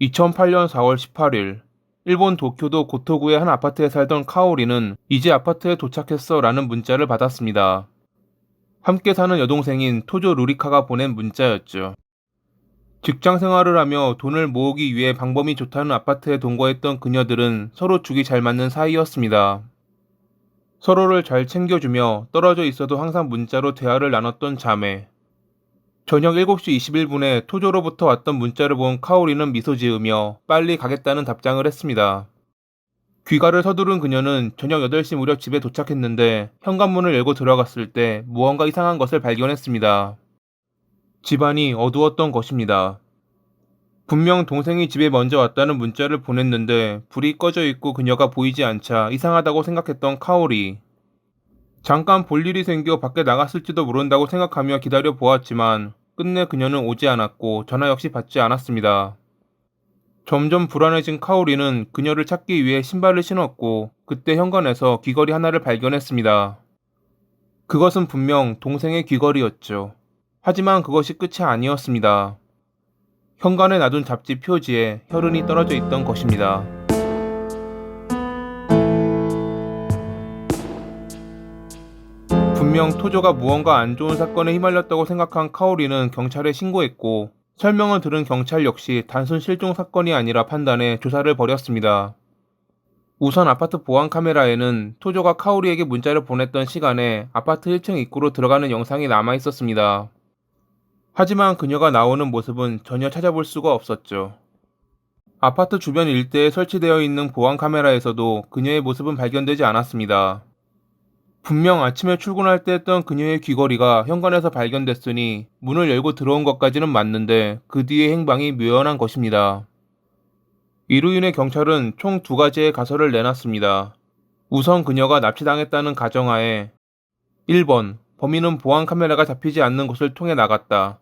2008년 4월 18일 일본 도쿄도 고토구의 한 아파트에 살던 카오리는 이제 아파트에 도착했어 라는 문자를 받았습니다. 함께 사는 여동생인 토조 루리카가 보낸 문자였죠. 직장 생활을 하며 돈을 모으기 위해 방법이 좋다는 아파트에 동거했던 그녀들은 서로 죽이 잘 맞는 사이였습니다. 서로를 잘 챙겨주며 떨어져 있어도 항상 문자로 대화를 나눴던 자매. 저녁 7시 21분에 토조로부터 왔던 문자를 본 카오리는 미소 지으며 빨리 가겠다는 답장을 했습니다. 귀가를 서두른 그녀는 저녁 8시 무렵 집에 도착했는데 현관문을 열고 들어갔을 때 무언가 이상한 것을 발견했습니다. 집안이 어두웠던 것입니다. 분명 동생이 집에 먼저 왔다는 문자를 보냈는데 불이 꺼져 있고 그녀가 보이지 않자 이상하다고 생각했던 카오리. 잠깐 볼 일이 생겨 밖에 나갔을지도 모른다고 생각하며 기다려 보았지만 끝내 그녀는 오지 않았고 전화 역시 받지 않았습니다. 점점 불안해진 카오리는 그녀를 찾기 위해 신발을 신었고 그때 현관에서 귀걸이 하나를 발견했습니다. 그것은 분명 동생의 귀걸이였죠. 하지만 그것이 끝이 아니었습니다. 현관에 놔둔 잡지 표지에 혈흔이 떨어져 있던 것입니다. 분명 토조가 무언가 안 좋은 사건에 휘말렸다고 생각한 카오리는 경찰에 신고했고 설명을 들은 경찰 역시 단순 실종 사건이 아니라 판단해 조사를 벌였습니다. 우선 아파트 보안 카메라에는 토조가 카오리에게 문자를 보냈던 시간에 아파트 1층 입구로 들어가는 영상이 남아 있었습니다. 하지만 그녀가 나오는 모습은 전혀 찾아볼 수가 없었죠. 아파트 주변 일대에 설치되어 있는 보안 카메라에서도 그녀의 모습은 발견되지 않았습니다. 분명 아침에 출근할 때 했던 그녀의 귀걸이가 현관에서 발견됐으니 문을 열고 들어온 것까지는 맞는데 그 뒤의 행방이 묘연한 것입니다. 이로 인해 경찰은 총 두 가지의 가설을 내놨습니다. 우선 그녀가 납치당했다는 가정하에 1번 범인은 보안 카메라가 잡히지 않는 곳을 통해 나갔다.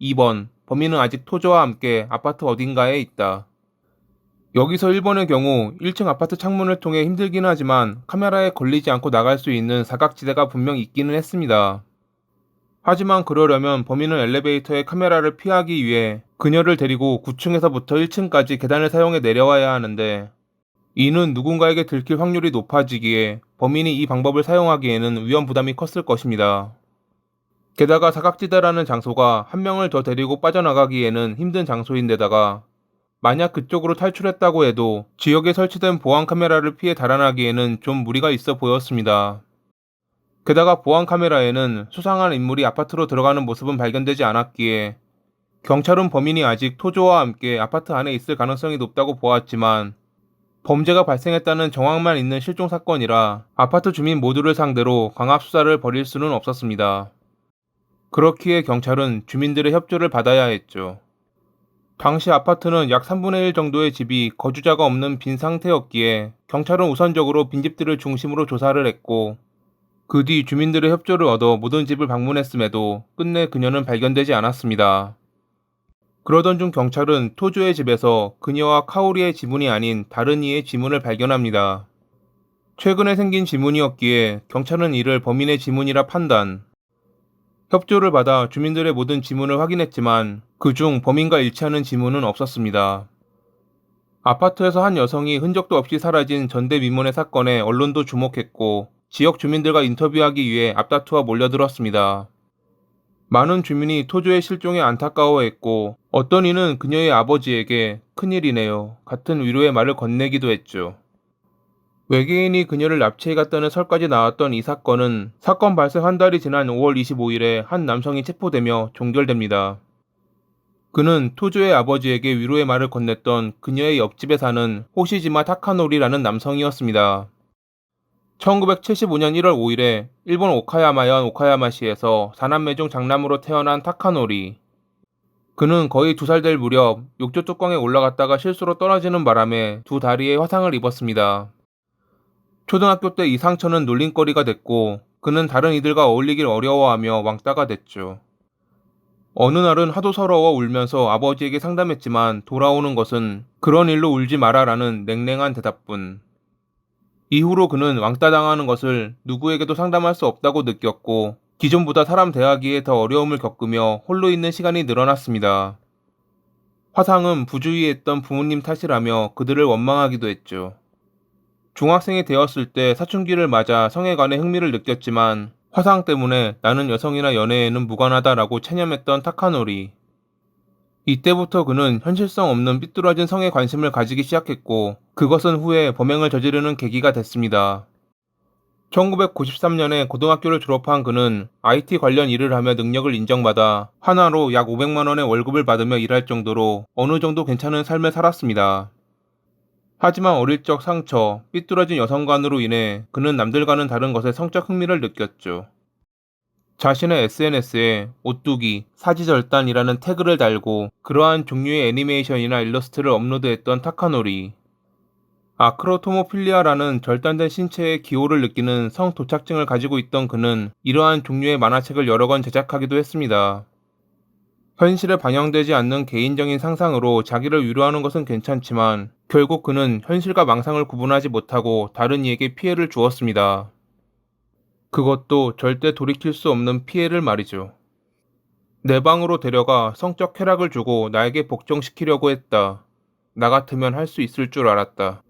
2번 범인은 아직 토조와 함께 아파트 어딘가에 있다. 여기서 1번의 경우 1층 아파트 창문을 통해 힘들긴 하지만 카메라에 걸리지 않고 나갈 수 있는 사각지대가 분명 있기는 했습니다. 하지만 그러려면 범인은 엘리베이터의 카메라를 피하기 위해 그녀를 데리고 9층에서부터 1층까지 계단을 사용해 내려와야 하는데 이는 누군가에게 들킬 확률이 높아지기에 범인이 이 방법을 사용하기에는 위험 부담이 컸을 것입니다. 게다가 사각지대라는 장소가 한 명을 더 데리고 빠져나가기에는 힘든 장소인데다가 만약 그쪽으로 탈출했다고 해도 지역에 설치된 보안 카메라를 피해 달아나기에는 좀 무리가 있어 보였습니다. 게다가 보안 카메라에는 수상한 인물이 아파트로 들어가는 모습은 발견되지 않았기에 경찰은 범인이 아직 토조와 함께 아파트 안에 있을 가능성이 높다고 보았지만 범죄가 발생했다는 정황만 있는 실종 사건이라 아파트 주민 모두를 상대로 강압 수사를 벌일 수는 없었습니다. 그렇기에 경찰은 주민들의 협조를 받아야 했죠. 당시 아파트는 약 3분의 1 정도의 집이 거주자가 없는 빈 상태였기에 경찰은 우선적으로 빈집들을 중심으로 조사를 했고 그 뒤 주민들의 협조를 얻어 모든 집을 방문했음에도 끝내 그녀는 발견되지 않았습니다. 그러던 중 경찰은 토조의 집에서 그녀와 카오리의 지문이 아닌 다른 이의 지문을 발견합니다. 최근에 생긴 지문이었기에 경찰은 이를 범인의 지문이라 판단. 협조를 받아 주민들의 모든 지문을 확인했지만 그중 범인과 일치하는 지문은 없었습니다. 아파트에서 한 여성이 흔적도 없이 사라진 전대미문의 사건에 언론도 주목했고 지역 주민들과 인터뷰하기 위해 앞다투어 몰려들었습니다. 많은 주민이 토조의 실종에 안타까워했고 어떤 이는 그녀의 아버지에게 큰일이네요. 같은 위로의 말을 건네기도 했죠. 외계인이 그녀를 납치해 갔다는 설까지 나왔던 이 사건은 사건 발생 한 달이 지난 5월 25일에 한 남성이 체포되며 종결됩니다. 그는 토조의 아버지에게 위로의 말을 건넸던 그녀의 옆집에 사는 호시지마 타카노리라는 남성이었습니다. 1975년 1월 5일에 일본 오카야마현 오카야마시에서 사남매 중 장남으로 태어난 타카노리. 그는 거의 두 살 될 무렵 욕조 뚜껑에 올라갔다가 실수로 떨어지는 바람에 두 다리에 화상을 입었습니다. 초등학교 때 이 상처는 놀림거리가 됐고 그는 다른 이들과 어울리길 어려워하며 왕따가 됐죠. 어느 날은 하도 서러워 울면서 아버지에게 상담했지만 돌아오는 것은 그런 일로 울지 마라라는 냉랭한 대답뿐. 이후로 그는 왕따 당하는 것을 누구에게도 상담할 수 없다고 느꼈고 기존보다 사람 대하기에 더 어려움을 겪으며 홀로 있는 시간이 늘어났습니다. 화상은 부주의했던 부모님 탓이라며 그들을 원망하기도 했죠. 중학생이 되었을 때 사춘기를 맞아 성에 관해 흥미를 느꼈지만 화상 때문에 나는 여성이나 연애에는 무관하다라고 체념했던 타카노리. 이때부터 그는 현실성 없는 삐뚤어진 성에 관심을 가지기 시작했고 그것은 후에 범행을 저지르는 계기가 됐습니다. 1993년에 고등학교를 졸업한 그는 IT 관련 일을 하며 능력을 인정받아 하나로 약 500만 원의 월급을 받으며 일할 정도로 어느 정도 괜찮은 삶을 살았습니다. 하지만 어릴 적 상처, 삐뚤어진 여성관으로 인해 그는 남들과는 다른 것에 성적 흥미를 느꼈죠. 자신의 SNS에 오뚜기, 사지절단이라는 태그를 달고 그러한 종류의 애니메이션이나 일러스트를 업로드했던 타카노리. 아크로토모필리아라는 절단된 신체의 기호를 느끼는 성 도착증을 가지고 있던 그는 이러한 종류의 만화책을 여러 권 제작하기도 했습니다. 현실에 반영되지 않는 개인적인 상상으로 자기를 위로하는 것은 괜찮지만 결국 그는 현실과 망상을 구분하지 못하고 다른 이에게 피해를 주었습니다. 그것도 절대 돌이킬 수 없는 피해를 말이죠. 내 방으로 데려가 성적 쾌락을 주고 나에게 복종시키려고 했다. 나 같으면 할 수 있을 줄 알았다.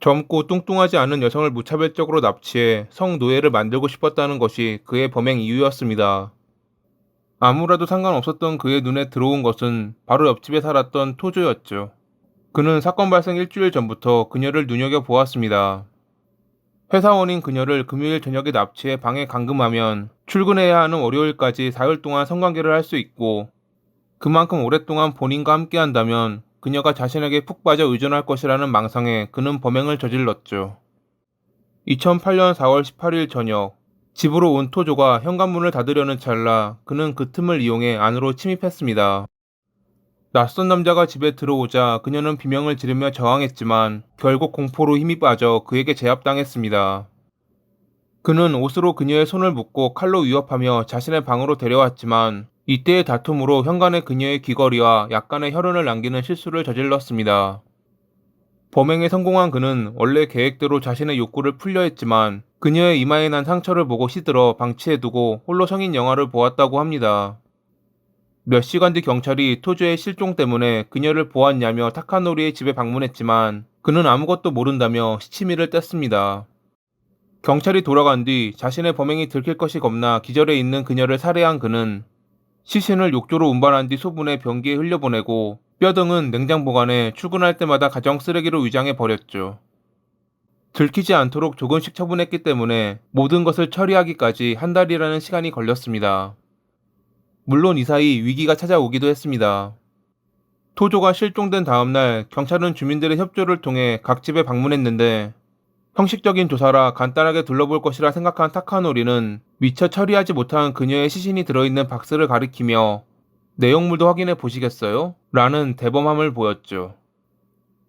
젊고 뚱뚱하지 않은 여성을 무차별적으로 납치해 성노예를 만들고 싶었다는 것이 그의 범행 이유였습니다. 아무라도 상관없었던 그의 눈에 들어온 것은 바로 옆집에 살았던 토조였죠. 그는 사건 발생 일주일 전부터 그녀를 눈여겨보았습니다. 회사원인 그녀를 금요일 저녁에 납치해 방에 감금하면 출근해야 하는 월요일까지 사흘 동안 성관계를 할 수 있고 그만큼 오랫동안 본인과 함께 한다면 그녀가 자신에게 푹 빠져 의존할 것이라는 망상에 그는 범행을 저질렀죠. 2008년 4월 18일 저녁 집으로 온 토조가 현관문을 닫으려는 찰나 그는 그 틈을 이용해 안으로 침입했습니다. 낯선 남자가 집에 들어오자 그녀는 비명을 지르며 저항했지만 결국 공포로 힘이 빠져 그에게 제압당했습니다. 그는 옷으로 그녀의 손을 묶고 칼로 위협하며 자신의 방으로 데려왔지만 이때의 다툼으로 현관에 그녀의 귀걸이와 약간의 혈흔을 남기는 실수를 저질렀습니다. 범행에 성공한 그는 원래 계획대로 자신의 욕구를 풀려 했지만 그녀의 이마에 난 상처를 보고 시들어 방치해두고 홀로 성인 영화를 보았다고 합니다. 몇 시간 뒤 경찰이 토조의 실종 때문에 그녀를 보았냐며 타카노리의 집에 방문했지만 그는 아무것도 모른다며 시치미를 뗐습니다. 경찰이 돌아간 뒤 자신의 범행이 들킬 것이 겁나 기절해 있는 그녀를 살해한 그는 시신을 욕조로 운반한 뒤 소분해 변기에 흘려보내고 뼈 등은 냉장 보관해 출근할 때마다 가정 쓰레기로 위장해 버렸죠. 들키지 않도록 조금씩 처분했기 때문에 모든 것을 처리하기까지 한 달이라는 시간이 걸렸습니다. 물론 이 사이 위기가 찾아오기도 했습니다. 토조가 실종된 다음날 경찰은 주민들의 협조를 통해 각 집에 방문했는데 형식적인 조사라 간단하게 둘러볼 것이라 생각한 타카노리는 미처 처리하지 못한 그녀의 시신이 들어있는 박스를 가리키며 내용물도 확인해 보시겠어요? 라는 대범함을 보였죠.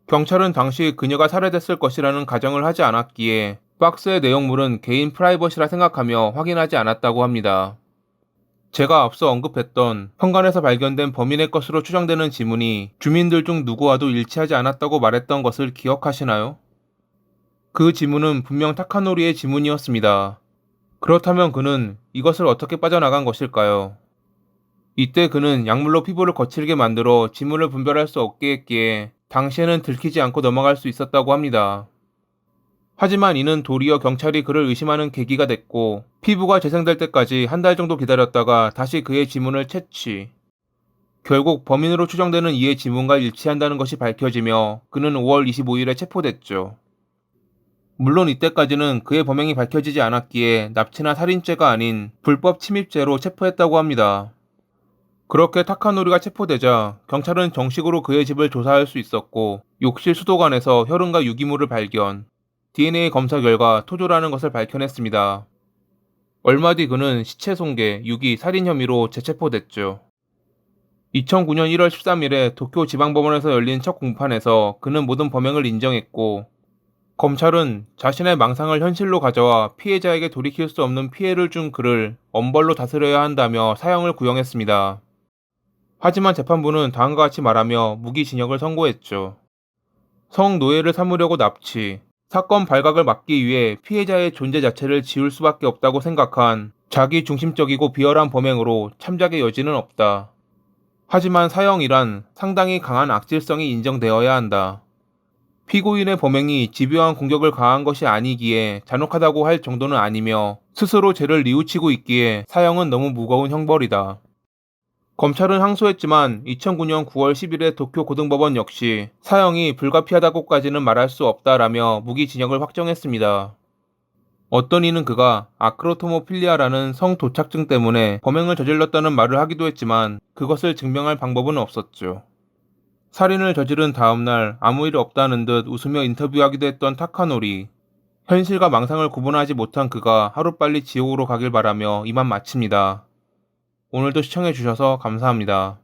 경찰은 당시 그녀가 살해됐을 것이라는 가정을 하지 않았기에 박스의 내용물은 개인 프라이버시라 생각하며 확인하지 않았다고 합니다. 제가 앞서 언급했던 현관에서 발견된 범인의 것으로 추정되는 지문이 주민들 중 누구와도 일치하지 않았다고 말했던 것을 기억하시나요? 그 지문은 분명 타카노리의 지문이었습니다. 그렇다면 그는 이것을 어떻게 빠져나간 것일까요? 이때 그는 약물로 피부를 거칠게 만들어 지문을 분별할 수 없게 했기에 당시에는 들키지 않고 넘어갈 수 있었다고 합니다. 하지만 이는 도리어 경찰이 그를 의심하는 계기가 됐고 피부가 재생될 때까지 한 달 정도 기다렸다가 다시 그의 지문을 채취. 결국 범인으로 추정되는 이의 지문과 일치한다는 것이 밝혀지며 그는 5월 25일에 체포됐죠. 물론 이때까지는 그의 범행이 밝혀지지 않았기에 납치나 살인죄가 아닌 불법 침입죄로 체포했다고 합니다. 그렇게 타카노리가 체포되자 경찰은 정식으로 그의 집을 조사할 수 있었고 욕실 수도관에서 혈흔과 유기물을 발견, DNA 검사 결과 토조라는 것을 밝혀냈습니다. 얼마 뒤 그는 시체 손괴, 유기, 살인 혐의로 재체포됐죠. 2009년 1월 13일에 도쿄 지방법원에서 열린 첫 공판에서 그는 모든 범행을 인정했고 검찰은 자신의 망상을 현실로 가져와 피해자에게 돌이킬 수 없는 피해를 준 그를 엄벌로 다스려야 한다며 사형을 구형했습니다. 하지만 재판부는 다음과 같이 말하며 무기징역을 선고했죠. 성노예를 삼으려고 납치, 사건 발각을 막기 위해 피해자의 존재 자체를 지울 수밖에 없다고 생각한 자기 중심적이고 비열한 범행으로 참작의 여지는 없다. 하지만 사형이란 상당히 강한 악질성이 인정되어야 한다. 피고인의 범행이 집요한 공격을 가한 것이 아니기에 잔혹하다고 할 정도는 아니며 스스로 죄를 뉘우치고 있기에 사형은 너무 무거운 형벌이다. 검찰은 항소했지만 2009년 9월 10일에 도쿄 고등법원 역시 사형이 불가피하다고까지는 말할 수 없다라며 무기징역을 확정했습니다. 어떤 이는 그가 아크로토모필리아라는 성도착증 때문에 범행을 저질렀다는 말을 하기도 했지만 그것을 증명할 방법은 없었죠. 살인을 저지른 다음날 아무 일 없다는 듯 웃으며 인터뷰하기도 했던 타카노리. 현실과 망상을 구분하지 못한 그가 하루빨리 지옥으로 가길 바라며 이만 마칩니다. 오늘도 시청해주셔서 감사합니다.